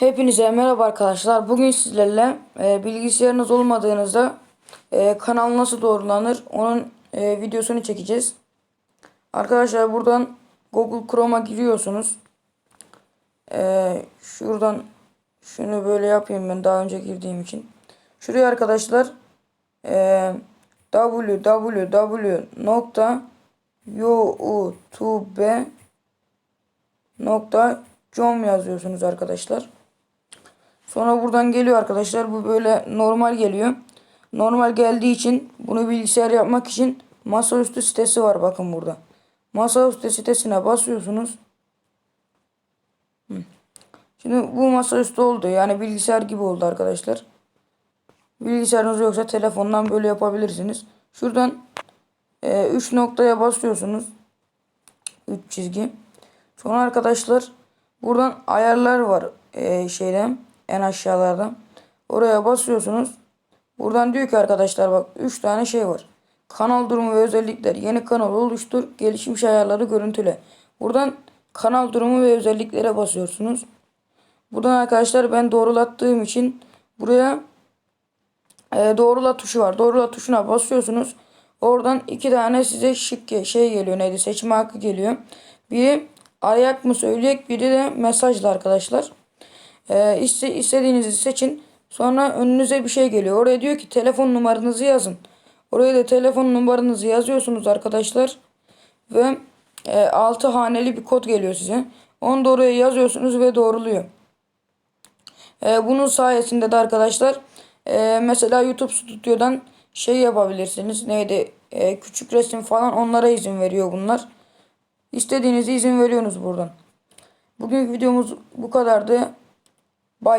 Hepinize merhaba arkadaşlar. Bugün sizlerle e, bilgisayarınız olmadığınızda e, kanal nasıl doğrulanır onun e, videosunu çekeceğiz. Arkadaşlar buradan Google Chrome'a giriyorsunuz. E, şuradan şunu böyle yapayım ben daha önce girdiğim için. Şuraya arkadaşlar e, www.youtube.com yazıyorsunuz arkadaşlar. Sonra buradan geliyor arkadaşlar. Bu böyle normal geliyor. Normal geldiği için bunu bilgisayar yapmak için masaüstü sitesi var bakın burada. Masaüstü sitesine basıyorsunuz. Şimdi bu masaüstü oldu. Yani bilgisayar gibi oldu arkadaşlar. Bilgisayarınız yoksa telefondan böyle yapabilirsiniz. Şuradan 3 noktaya basıyorsunuz. 3 çizgi. Sonra arkadaşlar buradan ayarlar var e, şeyden en aşağılarda. Oraya basıyorsunuz. Buradan diyor ki arkadaşlar bak 3 tane şey var. Kanal durumu ve özellikler. Yeni kanal oluştur. Gelişmiş ayarları görüntüle. Buradan kanal durumu ve özelliklere basıyorsunuz. Buradan arkadaşlar ben doğrulattığım için buraya e, doğrula tuşu var. Doğrula tuşuna basıyorsunuz. Oradan iki tane size şık şey geliyor. Neydi? Seçme hakkı geliyor. Biri arayak mı söyleyecek. Biri de mesajla arkadaşlar. Ee, iste, istediğinizi seçin. Sonra önünüze bir şey geliyor. Oraya diyor ki telefon numaranızı yazın. Oraya da telefon numaranızı yazıyorsunuz arkadaşlar. Ve e, 6 haneli bir kod geliyor size. Onu da oraya yazıyorsunuz ve doğruluyor. E, bunun sayesinde de arkadaşlar e, mesela YouTube Studio'dan şey yapabilirsiniz. Neydi? E, küçük resim falan onlara izin veriyor bunlar. İstediğinizi izin veriyorsunuz buradan. Bugünkü videomuz bu kadardı.